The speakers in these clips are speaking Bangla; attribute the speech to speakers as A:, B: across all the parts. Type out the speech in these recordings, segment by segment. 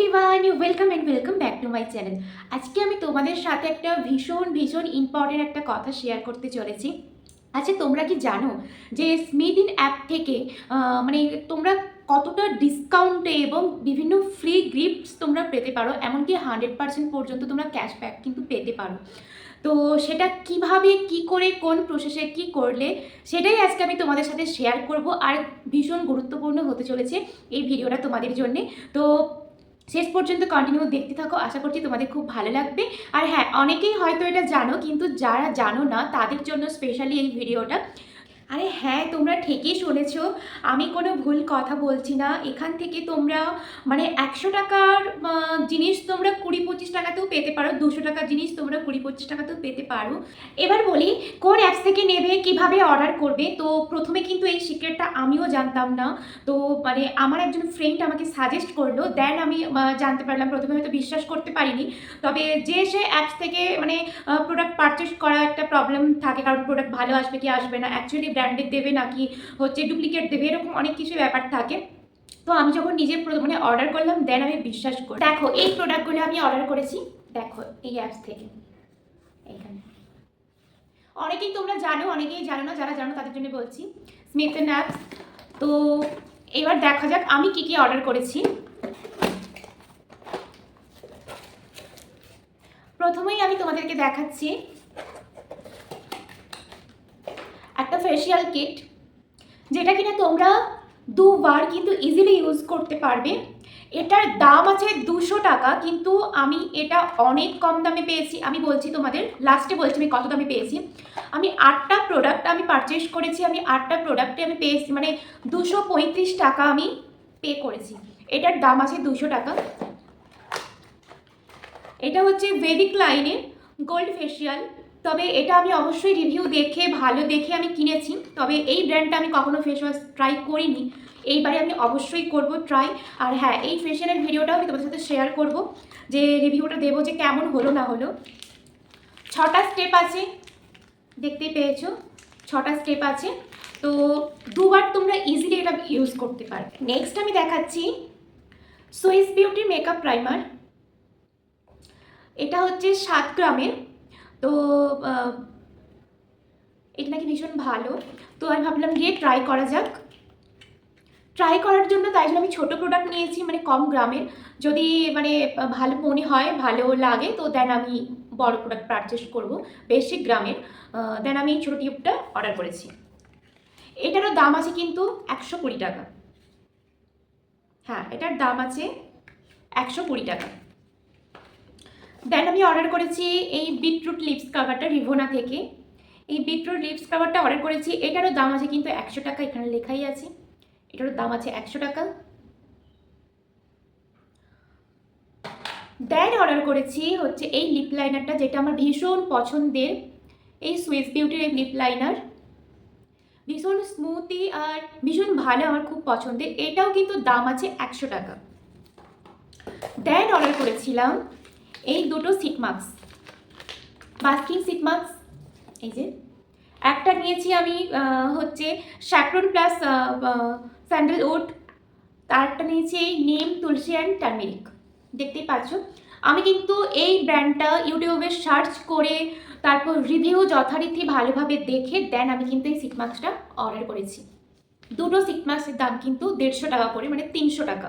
A: Everyone welcome and welcome back to my channel আজকে আমি তোমাদের সাথে একটা ভীষণ ভীষণ ইম্পর্টেন্ট একটা কথা শেয়ার করতে চলেছি। আচ্ছা তোমরা কি জানো যে স্মিথ ইন অ্যাপ থেকে মানে তোমরা কতটা ডিসকাউন্টে এবং বিভিন্ন ফ্রি গিফটস তোমরা পেতে পারো, এমনকি হান্ড্রেড পার্সেন্ট পর্যন্ত তোমরা ক্যাশব্যাক কিন্তু পেতে পারো। তো সেটা কীভাবে, কি করে, কোন প্রসেসে কি করলে, সেটাই আজকে আমি তোমাদের সাথে শেয়ার করব। আর ভীষণ গুরুত্বপূর্ণ হতে চলেছে এই ভিডিওটা তোমাদের জন্যে। তো শেষ পর্যন্ত কন্টিনিউ দেখতে থাকো। আশা করছি তোমাদের খুব ভালো লাগবে। আর হ্যাঁ অনেকেই হয়তো এটা জানো, কিন্তু যারা জানো না, তাদের জন্য স্পেশালি এই ভিডিওটা আরে হ্যাঁ তোমরা ঠিকই শুনেছ। আমি কোনো ভুল কথা বলছি না। এখান থেকে তোমরা মানে একশো টাকার জিনিস তোমরা কুড়ি পঁচিশ টাকাতেও পেতে পারো। দুশো টাকার জিনিস তোমরা কুড়ি পঁচিশ টাকাতেও পেতে পারো। এবার বলি, কোন অ্যাপস থেকে নেবে, কীভাবে অর্ডার করবে? তো প্রথমে কিন্তু এই সিক্রেটটা আমিও জানতাম না। তো মানে আমার একজন ফ্রেন্ড আমাকে সাজেস্ট করল। দেন আমি জানতে পারলাম। প্রথমে হয়তো বিশ্বাস করতে পারিনি। তবে যে সে অ্যাপস থেকে মানে প্রোডাক্ট পারচেস করা একটা প্রবলেম থাকে। কারণ প্রোডাক্ট ভালো আসবে কি আসবে না? অ্যাকচুয়ালি ব্র্যান্ডেড দেবে নাকি হচ্ছে ডুপ্লিকেট দেবে, এরকম অনেক কিছু ব্যাপার থাকে। তো আমি যখন নিজে মানে অর্ডার করলাম দেন আমি বিশ্বাস করি দেখো, এই প্রোডাক্টগুলো আমি অর্ডার করেছি। দেখো, এই অ্যাপস থেকে। এইখানে। অনেকেই তোমরা জানো, অনেকেই জানো না, যারা জানো তাদের জন্য বলছি। স্মিথ অ্যান্ড অ্যাপস তো এবার দেখা যাক আমি কি কি অর্ডার করেছি। প্রথমেই আমি তোমাদেরকে দেখাচ্ছি ফেসিয়াল কিট যেটা কিনা তোমরা দুবার কিন্তু ইজিলি ইউজ করতে পারবে। এটার দাম আছে দুশো টাকা, কিন্তু আমি এটা অনেক কম দামে পেয়েছি। আমি বলছি তোমাদের লাস্টে বলছি আমি কত দামে পেয়েছি। আমি আটটা প্রোডাক্ট আমি পারচেস করেছি, আমি আটটা প্রোডাক্টে আমি পেয়েছি মানে দুশো পঁয়ত্রিশ টাকা আমি পে করেছি। এটার দাম আছে দুশো টাকা। এটা হচ্ছে ভেদিক লাইনের গোল্ড ফেসিয়াল তবে এটা আমি অবশ্যই রিভিউ দেখে, ভালো দেখে আমি কিনেছি। তবে এই ব্র্যান্ডটা আমি কখনো ফেস ওয়াশ ট্রাই করিনি। এইবারে আমি অবশ্যই করব ট্রাই আর হ্যাঁ এই ফেসিয়ালের ভিডিওটাও আমি তোমাদের সাথে শেয়ার করব। যে রিভিউটা দেবো যে কেমন হলো না হলো। ছটা স্টেপ আছে। দেখতেই পেয়েছ? ছটা স্টেপ আছে। তো দুবার তোমরা ইজিলি এটা ইউজ করতে পারবে। নেক্সট আমি দেখাচ্ছি সুইস বিউটি মেকআপ প্রাইমার এটা হচ্ছে সাত গ্রামের। তো এটা নাকি ভীষণ ভালো। তো আমি ভাবলাম গিয়ে ট্রাই করা যাক। ট্রাই করার জন্য তাই জন্য আমি ছোটো প্রোডাক্ট নিয়েছি মানে কম গ্রামের। যদি মানে ভালো মনে হয়, ভালো লাগে, তো দেন আমি বড় প্রোডাক্ট পারচেস করব, বেশি গ্রামের। দেন আমি ছোটো টিউবটা অর্ডার করেছি। এটারও দাম আছে কিন্তু একশো কুড়ি টাকা। হ্যাঁ এটার দাম আছে একশো কুড়ি টাকা। দেন আমি অর্ডার করেছি এই বিটরুট লিপস কাভারটা রিভোনা থেকে। এই বিটরুট লিপস কাভারটা অর্ডার করেছি। এটারও দাম আছে কিন্তু একশো টাকা, এখানে লেখাই আছে। এটারও দাম আছে একশো টাকা। দেন অর্ডার করেছি হচ্ছে এই লিপ লাইনারটা যেটা আমার ভীষণ পছন্দের। এই সুইস বিউটির এই লিপ লাইনার ভীষণ স্মুথি আর ভীষণ ভালো আমার খুব পছন্দের। এটাও কিন্তু দাম আছে একশো টাকা। দেন অর্ডার করেছিলাম এই দুটো সিট মাস্ক বাস্কিং সিট মাস্ক এই যে। একটা নিয়েছি আমি হচ্ছে স্যাফরন প্লাস স্যান্ডেলউড তারটা নিয়েছি এই নিম তুলসী অ্যান্ড টার্মেরিক দেখতেই পাচ্ছ? আমি কিন্তু এই ব্র্যান্ডটা ইউটিউবে সার্চ করে, তারপর রিভিউ যথারীতি ভালোভাবে দেখে দেন আমি কিন্তু এই সিট মাস্কটা অর্ডার করেছি। দুটো সিট মাস্কের দাম কিন্তু দেড়শো টাকা করে মানে তিনশো টাকা।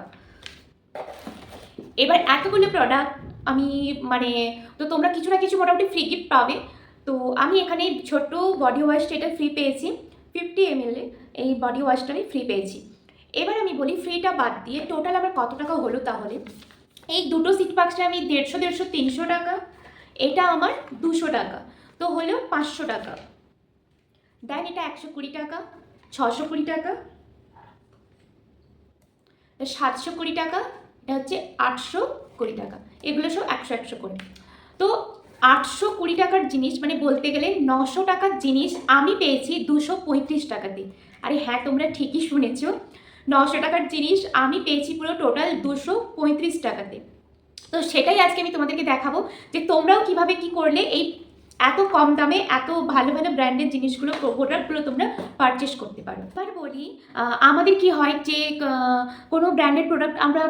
A: এবার এতগুলো প্রোডাক্ট আমি মানে তো তোমরা কিছু না কিছু মোটামুটি ফ্রি গিফট পাবে। তো আমি এখানে ছোট্ট বডি ওয়াশটা এটা ফ্রি পেয়েছি ফিফটি এমএল এই বডি ওয়াশটা আমি ফ্রি পেয়েছি। এবার আমি বলি ফ্রিটা বাদ দিয়ে টোটাল আমার কত টাকা হলো তাহলে? এই দুটো সিট বাক্সটা আমি দেড়শো দেড়শো, তিনশো টাকা, এটা আমার দুশো টাকা, তো হলো পাঁচশো টাকা। দেন এটা একশো কুড়ি টাকা, ছশো কুড়ি টাকা, সাতশো কুড়ি টাকা, এটা হচ্ছে আটশো কুড়ি টাকা। এগুলো সব একশো একশো করে। তো আটশো কুড়ি টাকার জিনিস মানে বলতে গেলে নশো টাকার জিনিস আমি পেয়েছি দুশো পঁয়ত্রিশ টাকাতে। আরে হ্যাঁ তোমরা ঠিকই শুনেছ। নশো টাকার জিনিস আমি পেয়েছি পুরো টোটাল দুশো পঁয়ত্রিশ টাকাতে। তো সেটাই আজকে আমি তোমাদেরকে দেখাবো যে তোমরাও কীভাবে কি করলে এই এত কম দামে, এত ভালো ভালো ব্র্যান্ডের জিনিসগুলো প্রোডাক্টগুলো তোমরা পারচেস করতে পারো। এবার বলি আমাদের কি হয় যে কোনো ব্র্যান্ডের প্রোডাক্ট আমরা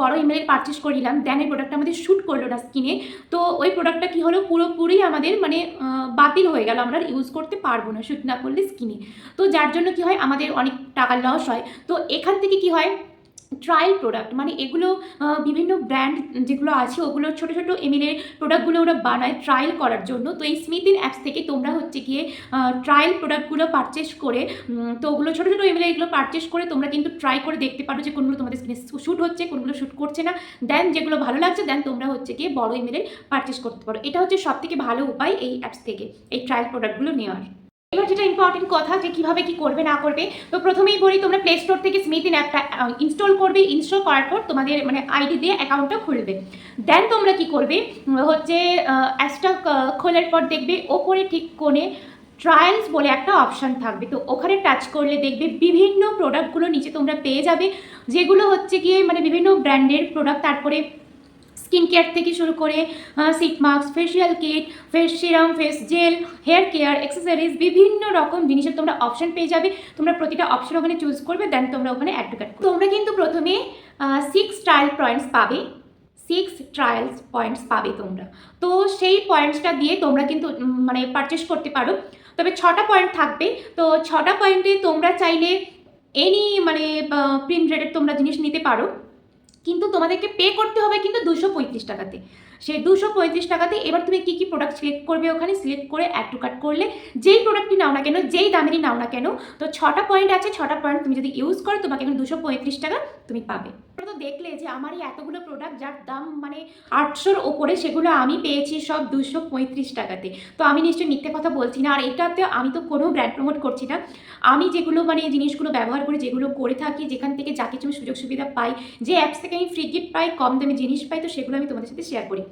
A: বড় ইমেলের পারচেস করিলাম দেন এই প্রোডাক্টটা আমাদের শ্যুট করল না স্কিনে তো ওই প্রোডাক্টটা কি হলো, পুরোপুরি আমাদের মানে বাতিল হয়ে গেল, আমরা ইউজ করতে পারব না শ্যুট না করলে স্কিনে তো যার জন্য কি হয়, আমাদের অনেক টাকা লস হয়। তো এখান থেকে কি হয় ট্রায়াল প্রোডাক্ট মানে এগুলো বিভিন্ন ব্র্যান্ড যেগুলো আছে, ওগুলো ছোটো ছোটো এমিলের প্রোডাক্টগুলো ওরা বানায় ট্রায়াল করার জন্য। তো এই স্মিথিন অ্যাপস থেকে তোমরা হচ্ছে গিয়ে ট্রায়াল প্রোডাক্টগুলো পারচেস করে তো ওগুলো ছোটো ছোটো এমিলে এগুলো পারচেস করে তোমরা কিন্তু ট্রাই করে দেখতে পারো যে কোনগুলো তোমাদের স্কিনে শ্যুট হচ্ছে, কোনগুলো শ্যুট করছে না। দেন যেগুলো ভালো লাগছে দেন তোমরা হচ্ছে গিয়ে বড় এমিলের পারচেস করতে পারো। এটা হচ্ছে সব থেকে ভালো উপায় এই অ্যাপস থেকে, এই ট্রায়াল প্রোডাক্টগুলো নেওয়ার। এবার যেটা ইম্পর্টেন্ট কথা যে কীভাবে কি করবে, না করবে, তো প্রথমেই বলি তোমরা প্লে স্টোর থেকে স্মিথিন অ্যাপটা ইনস্টল করবে ইনস্টল করার পর তোমাদের মানে আইডি দিয়ে অ্যাকাউন্টটা খুলবে। দেন তোমরা কি করবে হচ্ছে অ্যাপসটা খোলার পর দেখবে ওপরে ঠিক কোণে ট্রায়ালস বলে একটা অপশান থাকবে। তো ওখানে টাচ করলে দেখবে বিভিন্ন প্রোডাক্টগুলো নিচে তোমরা পেয়ে যাবে, যেগুলো হচ্ছে গিয়ে মানে বিভিন্ন ব্র্যান্ডের প্রোডাক্ট তারপরে স্কিন কেয়ার থেকে শুরু করে sheet mask facial kit face serum face gel hair care accessories বিভিন্ন রকম জিনিসের তোমরা অপশন পেয়ে যাবে। তোমরা প্রতিটা অপশন ওখানে চুজ করবে দেন তোমরা ওখানে অ্যাড টু কাট তোমরা কিন্তু প্রথমে সিক্স ট্রায়াল পয়েন্টস পাবে। সিক্স ট্রায়ালস পয়েন্টস পাবে তোমরা। তো সেই পয়েন্টসটা দিয়ে তোমরা কিন্তু মানে পারচেস করতে পারো। তবে ছটা পয়েন্ট থাকবে। তো ছটা পয়েন্টে তোমরা চাইলে এনি মানে প্রিন্ট রেটের তোমরা জিনিস নিতে পারো। কিন্তু তোমাদেরকে পে করতে হবে কিন্তু দুশো পঁয়ত্রিশ টাকাতে। সেই দুশো পঁয়ত্রিশ টাকাতে এবার তুমি কী কী প্রোডাক্ট সিলেক্ট করবে ওখানে? সিলেক্ট করে অ্যাড টু কাট করলে যেই প্রোডাক্টটি নাও না কেন, যেই দামেরই নাও না কেন, তো ছটা পয়েন্ট আছে, ছটা পয়েন্ট তুমি যদি ইউজ করো তোমাকে এখন দুশো পঁয়ত্রিশ টাকা তুমি পাবে। তো দেখলে যে আমার এই এতগুলো প্রোডাক্ট যার দাম মানে আটশোর ওপরে সেগুলো আমি পেয়েছি সব দুশো পঁয়ত্রিশ টাকাতে। তো আমি নিশ্চয়ই মিথ্যে কথা বলছি না, আর এটাতে আমি তো কোনো ব্র্যান্ড প্রমোট করছি না। আমি যেগুলো মানে জিনিসগুলো ব্যবহার করি, যেগুলো করে থাকি, যেখান থেকে যা কিছু সুযোগ সুবিধা পাই, যে অ্যাপস থেকে আমি ফ্রি গিফট পাই, কম দামে জিনিস পাই, তো সেগুলো আমি তোমাদের সাথে শেয়ার করি।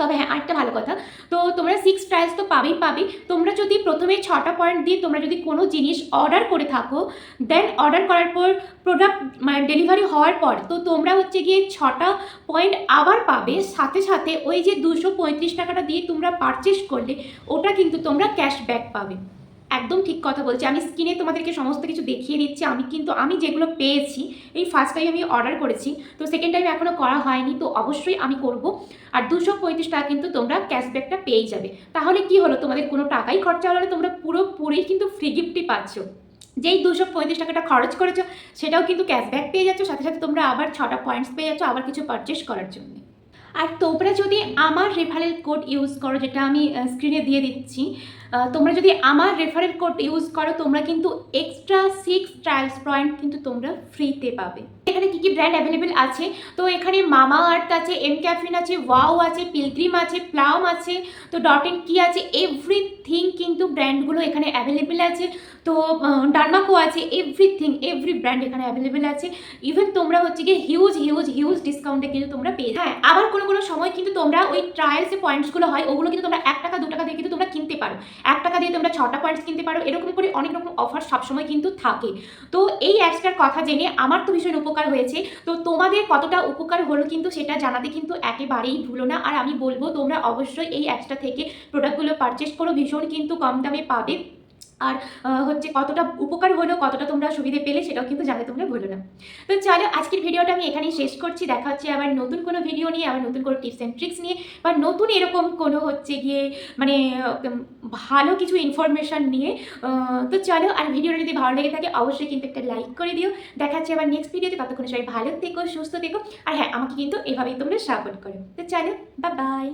A: তবে হ্যাঁ আরেকটা ভালো কথা, তো তোমরা সিক্স ট্রায়ালস তো পাবেই পাবে। তোমরা যদি প্রথমে ছটা পয়েন্ট দিয়ে তোমরা যদি কোনো জিনিস অর্ডার করে থাকো দেন অর্ডার করার পর প্রোডাক্ট মানে ডেলিভারি হওয়ার পর, তো তোমরা হচ্ছে গিয়ে ছটা পয়েন্ট আবার পাবে। সাথে সাথে ওই যে দুশো পঁয়ত্রিশ টাকাটা দিয়ে তোমরা পারচেস করলে, ওটা কিন্তু তোমরা ক্যাশব্যাক পাবে। একদম ঠিক কথা বলছি। আমি স্ক্রিনে তোমাদেরকে সমস্ত কিছু দেখিয়ে দিচ্ছি। আমি কিন্তু, আমি যেগুলো পেয়েছি, এই ফার্স্ট টাইম আমি অর্ডার করেছি, তো সেকেন্ড টাইম এখনও করা হয়নি, তো অবশ্যই আমি করব। আর দুশো পঁয়ত্রিশ টাকা কিন্তু তোমরা ক্যাশব্যাকটা পেয়েই যাবে। তাহলে কি হলো? তোমাদের কোনো টাকাই খরচা হলো তোমরা পুরোপুরি কিন্তু ফ্রি গিফটই পাচ্ছ। যেই দুশো পঁয়ত্রিশ টাকাটা খরচ করেছ, সেটাও কিন্তু ক্যাশব্যাক পেয়ে যাচ্ছ, সাথে সাথে তোমরা আবার ছটা পয়েন্টস পেয়ে যাচ্ছ, আবার কিছু পারচেস করার জন্য। আর তোমরা যদি আমার রেফারেল কোড ইউজ করো, যেটা আমি স্ক্রিনে দিয়ে দিচ্ছি তোমরা যদি আমার রেফারেল কোড ইউজ করো, তোমরা কিন্তু এক্সট্রা সিক্স ট্রায়ালস পয়েন্ট কিন্তু তোমরা ফ্রিতে পাবে। এখানে কী কী ব্র্যান্ড অ্যাভেলেবেল আছে? তো এখানে মামা আর্থ আছে এম ক্যাফিন আছে ওয়াও আছে পিলগ্রিম আছে প্লাম আছে, তো ডট এন কি আছে এভরিথিং কিন্তু ব্র্যান্ডগুলো এখানে অ্যাভেলেবেল আছে। তো ডার্মাকো আছে এভরিথিং এভরি ব্র্যান্ড এখানে অ্যাভেলেবেল আছে। ইভেন তোমরা হচ্ছে গিয়ে হিউজ হিউজ হিউজ ডিসকাউন্টে কিন্তু তোমরা পেয়ে। হ্যাঁ আবার কোনো কোনো সময় কিন্তু তোমরা ওই ট্রায়ালস যে পয়েন্টসগুলো হয়, ওগুলো কিন্তু তোমরা এক টাকা, দু টাকা দিয়ে কিন্তু তোমরা কিনতে পারো। এক টাকা দিয়ে তোমরা ছটা পয়েন্টস কিনতে পারো, এরকম করে অনেক রকম অফার সবসময় কিন্তু থাকে। তো এই অ্যাপসটার কথা জেনে আমার তো ভীষণ উপকার হয়েছে। তো তোমাদের কতটা উপকার হলো কিন্তু সেটা জানাতে কিন্তু একেবারেই ভুলো না। আর আমি বলব, তোমরা অবশ্যই এই অ্যাপসটা থেকে প্রোডাক্টগুলো পারচেস করো। ভীষণ কিন্তু কম দামে পাবে। আর হচ্ছে কতটা উপকার হলো, কতটা তোমরা সুবিধে পেলে সেটাও কিন্তু জানতে তোমরা ভুলো না। তো চলো, আজকের ভিডিওটা আমি এখানেই শেষ করছি। দেখা হচ্ছে আবার নতুন কোনো ভিডিও নিয়ে, আবার নতুন কোনো টিপস অ্যান্ড ট্রিক্স নিয়ে, বা নতুন এরকম কোনো হচ্ছে গিয়ে মানে ভালো কিছু ইনফরমেশন নিয়ে। তো চলো, আর ভিডিওটা যদি ভালো লেগে থাকে, অবশ্যই কিন্তু একটা লাইক করে দিও। দেখা হচ্ছে আবার নেক্সট ভিডিওতে ততক্ষণে সবাই ভালো থেকো, সুস্থ থেকো। আর হ্যাঁ আমাকে কিন্তু এভাবেই তোমরা সাপোর্ট করো। তো চলো বা বাই